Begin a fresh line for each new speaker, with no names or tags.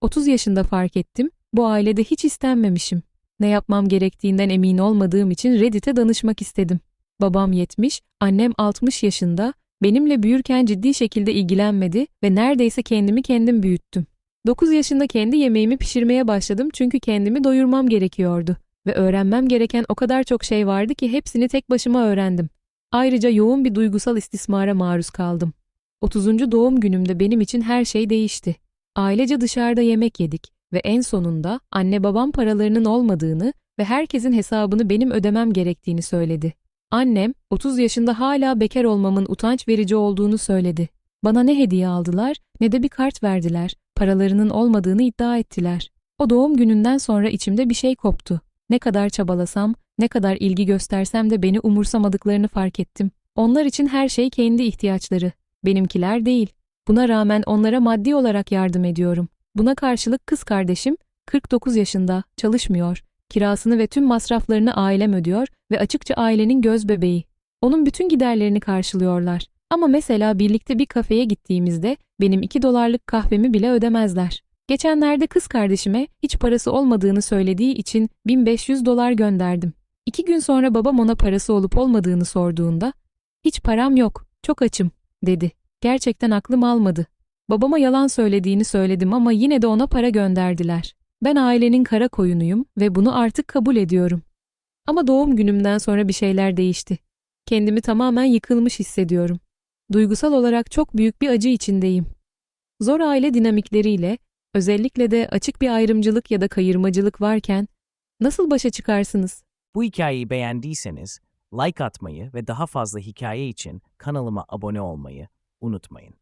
30 yaşında fark ettim, bu ailede hiç istenmemişim. Ne yapmam gerektiğinden emin olmadığım için Reddit'e danışmak istedim. Babam 70, annem 60 yaşında, benimle büyürken ciddi şekilde ilgilenmedi ve neredeyse kendimi kendim büyüttüm. 9 yaşında kendi yemeğimi pişirmeye başladım çünkü kendimi doyurmam gerekiyordu ve öğrenmem gereken o kadar çok şey vardı ki hepsini tek başıma öğrendim. Ayrıca yoğun bir duygusal istismara maruz kaldım. 30. doğum günümde benim için her şey değişti. Ailece dışarıda yemek yedik ve en sonunda anne babam paralarının olmadığını ve herkesin hesabını benim ödemem gerektiğini söyledi. Annem, 30 yaşında hala bekar olmamın utanç verici olduğunu söyledi. Bana ne hediye aldılar ne de bir kart verdiler. Paralarının olmadığını iddia ettiler. O doğum gününden sonra içimde bir şey koptu. Ne kadar çabalasam, ne kadar ilgi göstersem de beni umursamadıklarını fark ettim. Onlar için her şey kendi ihtiyaçları, benimkiler değil. Buna rağmen onlara maddi olarak yardım ediyorum. Buna karşılık kız kardeşim, 49 yaşında, çalışmıyor. Kirasını ve tüm masraflarını ailem ödüyor ve açıkça ailenin göz bebeği. Onun bütün giderlerini karşılıyorlar. Ama mesela birlikte bir kafeye gittiğimizde benim 2 dolarlık kahvemi bile ödemezler. Geçenlerde kız kardeşime hiç parası olmadığını söylediği için 1500 dolar gönderdim. İki gün sonra babam ona parası olup olmadığını sorduğunda, hiç param yok, çok açım, dedi. Gerçekten aklım almadı. Babama yalan söylediğini söyledim ama yine de ona para gönderdiler. Ben ailenin kara koyunuyum ve bunu artık kabul ediyorum. Ama doğum günümden sonra bir şeyler değişti. Kendimi tamamen yıkılmış hissediyorum. Duygusal olarak çok büyük bir acı içindeyim. Zor aile dinamikleriyle, özellikle de açık bir ayrımcılık ya da kayırmacılık varken nasıl başa çıkarsınız?
Bu hikayeyi beğendiyseniz like atmayı ve daha fazla hikaye için kanalıma abone olmayı unutmayın.